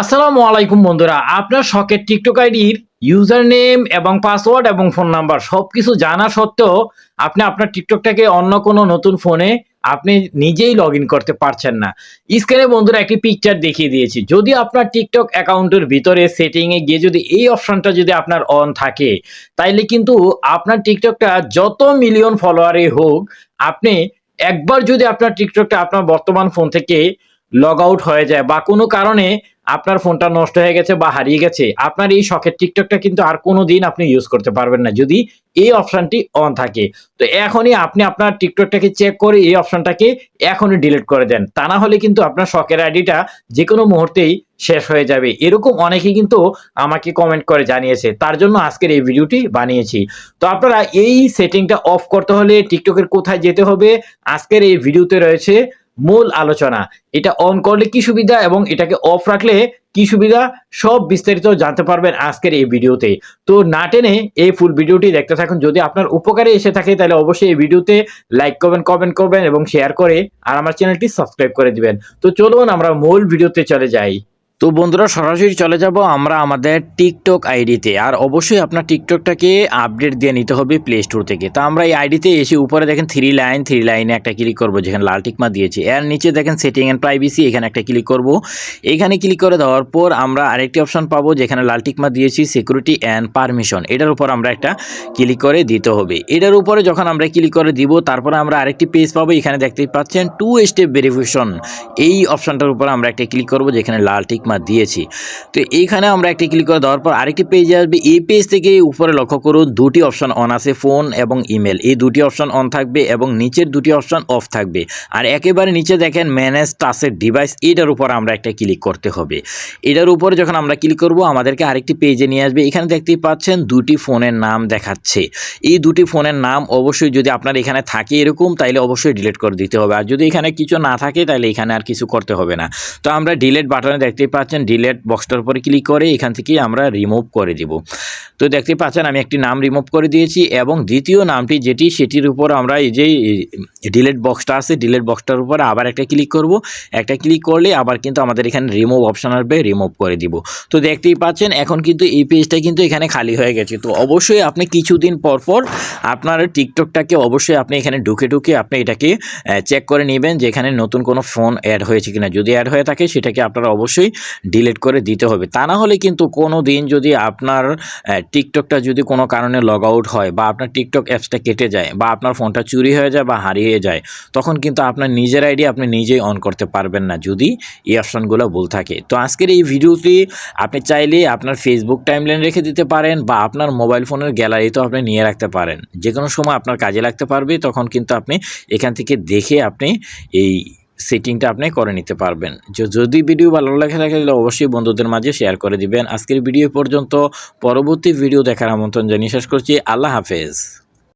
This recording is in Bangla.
আসসালামু আলাইকুম বন্ধুরা, আপনার শখের টিকটক আইডির ইউজার নেম এবং পাসওয়ার্ড এবং ফোন নাম্বার সব কিছু জানা সত্ত্বেও আপনি আপনার টিকটকটাকে অন্য কোনো নতুন ফোনে আপনি নিজেই লগ করতে পারছেন না। স্ক্রিনে বন্ধুরা একটি পিকচার দেখিয়ে দিয়েছি। যদি আপনার টিকটক অ্যাকাউন্টের ভিতরে সেটিংয়ে গিয়ে যদি এই অপশনটা যদি আপনার অন থাকে, তাইলে কিন্তু আপনার টিকটকটা যত মিলিয়ন ফলোয়ারে হোক, আপনি একবার যদি আপনার টিকটকটা আপনার বর্তমান ফোন থেকে লগ আউট হয়ে যায় বা কোনো কারণে আপনার ফোনটা নষ্ট হয়ে গেছে বা হারিয়ে গেছে, আপনার এই শখের টিকটকটা কিন্তু আর কোনো দিন আপনি ইউজ করতে পারবেন না যদি এই অপশানটি অন থাকে। তো এখনই আপনি আপনার টিকটকটাকে চেক করে এই অপশনটাকে এখনই ডিলিট করে দেন। তা না হলে কিন্তু আপনার শখের আইডিটা যে কোনো মুহূর্তেই শেষ হয়ে যাবে। এরকম অনেকেই কিন্তু আমাকে কমেন্ট করে জানিয়েছে। তার জন্য আজকের এই ভিডিওটি বানিয়েছি। তো আপনারা এই সেটিংটা অফ করতে হলে টিকটকের কোথায় যেতে হবে? আজকের এই ভিডিওতে রয়েছে মূল আলোচনা। এটা অন করলে কি সুবিধা এবং এটাকে অফ রাখলে কি সুবিধা? সব বিস্তারিত জানতে পারবেন আজকের এই ভিডিওতে। তো না টেনে এই ফুল ভিডিওটি দেখতে থাকুন। যদি আপনার উপকারে এসে থাকে, তাহলে অবশ্যই এই ভিডিওতে লাইক করবেন কমেন্ট করবেন এবং শেয়ার করে আর আমার চ্যানেলটি সাবস্ক্রাইব করে দিবেন। তো চলুন আমরা মূল ভিডিওতে চলে যাই। তো বন্ধুরা, সরাসরি চলে যাব আমরা আমাদের টিকটক আইডিতে। আর অবশ্যই আপনার টিকটকটাকে আপডেট দিয়ে নিতে হবে প্লে স্টোর থেকে। তো আমরা এই আইডিতে এসে উপরে দেখেন থ্রি লাইন থ্রি লাইনে একটা ক্লিক করব, যেখানে লাল টিকমা দিয়েছি। এর নিচে দেখেন সেটিং অ্যান্ড প্রাইভেসি এখানে একটা ক্লিক করব। এখানে ক্লিক করে দেওয়ার পর আমরা আরেকটি অপশন পাবো, যেখানে লাল টিকমা দিয়েছি সিকিউরিটি অ্যান্ড পারমিশন এটার উপর আমরা একটা ক্লিক করে দিতে হবে। এটার উপরে যখন আমরা ক্লিক করে দিব, তারপরে আমরা আরেকটি পেজ পাবো। এখানে দেখতেই পাচ্ছেন টু স্টেপ ভেরিফিকেশন এই অপশনটার উপর আমরা একটা ক্লিক করব, যেখানে লাল টিকমা দিয়েছি। তো এইখানে আমরা একটি ক্লিক করে দেওয়ার পর আরেকটি পেজ আসবে। এই পেজ থেকে উপরে লক্ষ্য করুন, দুটি অপশন অন আছে ফোন এবং ইমেল এই দুটি অপশন অন থাকবে এবং নিচের দুটি অপশন অফ থাকবে। আর একেবারে নিচে দেখেন ম্যানেজ টাচের ডিভাইস এটার উপর আমরা একটা ক্লিক করতে হবে। এটার উপরে যখন আমরা ক্লিক করব, আমাদেরকে আরেকটি পেজে নিয়ে আসবে। এখানে দেখতেই পাচ্ছেন, দুটি ফোনের নাম দেখাচ্ছে। এই দুটি ফোনের নাম অবশ্যই যদি আপনার এখানে থাকে এরকম, তাইলে অবশ্যই ডিলিট করে দিতে হবে। আর যদি এখানে কিছু না থাকে তাহলে এখানে আর কিছু করতে হবে না। তো আমরা ডিলেট বাটনে দেখতেই পাচ্ছেন ডিলেট বক্সটার উপরে ক্লিক করে এখান থেকে আমরা রিমুভ করে দিব। তো দেখতে পাচ্ছেন, আমি একটি নাম রিমুভ করে দিয়েছি এবং দ্বিতীয় নামটি যেটি, সেটির উপর আমরা এই যে ডিলেট বক্সটা আছে ডিলেট বক্সটার উপরে আবার একটা ক্লিক করব। একটা ক্লিক করলে আবার কিন্তু আমাদের এখানে রিমুভ অপশান আসবে রিমুভ করে দিব। তো দেখতেই পাচ্ছেন, এখন কিন্তু এই পেজটা কিন্তু এখানে খালি হয়ে গেছে। তো অবশ্যই আপনি কিছুদিন পর পর আপনার টিকটকটাকে অবশ্যই আপনি এখানে ঢুকে ঢুকে আপনি এটাকে চেক করে নেবেন যে এখানে নতুন কোনো ফোন অ্যাড হয়েছে কিনা। যদি অ্যাড হয়ে থাকে, সেটাকে আপনারা অবশ্যই ডিলিট করে দিতে হবে। তা না হলে কিন্তু কোনো দিন যদি আপনার টিকটকটা যদি কোনো কারণে লগ আউট হয় বা আপনার টিকটক অ্যাপসটা কেটে যায় বা আপনার ফোনটা চুরি হয়ে যায় বা হারিয়ে যায়, তখন কিন্তু আপনার নিজের আইডি আপনি নিজেই অন করতে পারবেন না যদি এই অপশানগুলো ভুল থাকে। তো আজকের এই ভিডিওটি আপনি চাইলে আপনার ফেসবুক টাইমলাইন রেখে দিতে পারেন বা আপনার মোবাইল ফোনের গ্যালারিতেও আপনি নিয়ে রাখতে পারেন। যে কোনো সময় আপনার কাজে লাগতে পারবে, তখন কিন্তু আপনি এখান থেকে দেখে আপনি এই সেটিংটা আপনি করে নিতে পারবেন। যদি ভিডিও ভালো লাগে থাকে, তাহলে অবশ্যই বন্ধুদের মাঝে শেয়ার করে দিবেন। আজকের ভিডিও পর্যন্ত। পরবর্তী ভিডিও দেখার আমন্ত্রণ জানিয়ে শেষ করছি। আল্লাহ হাফেজ।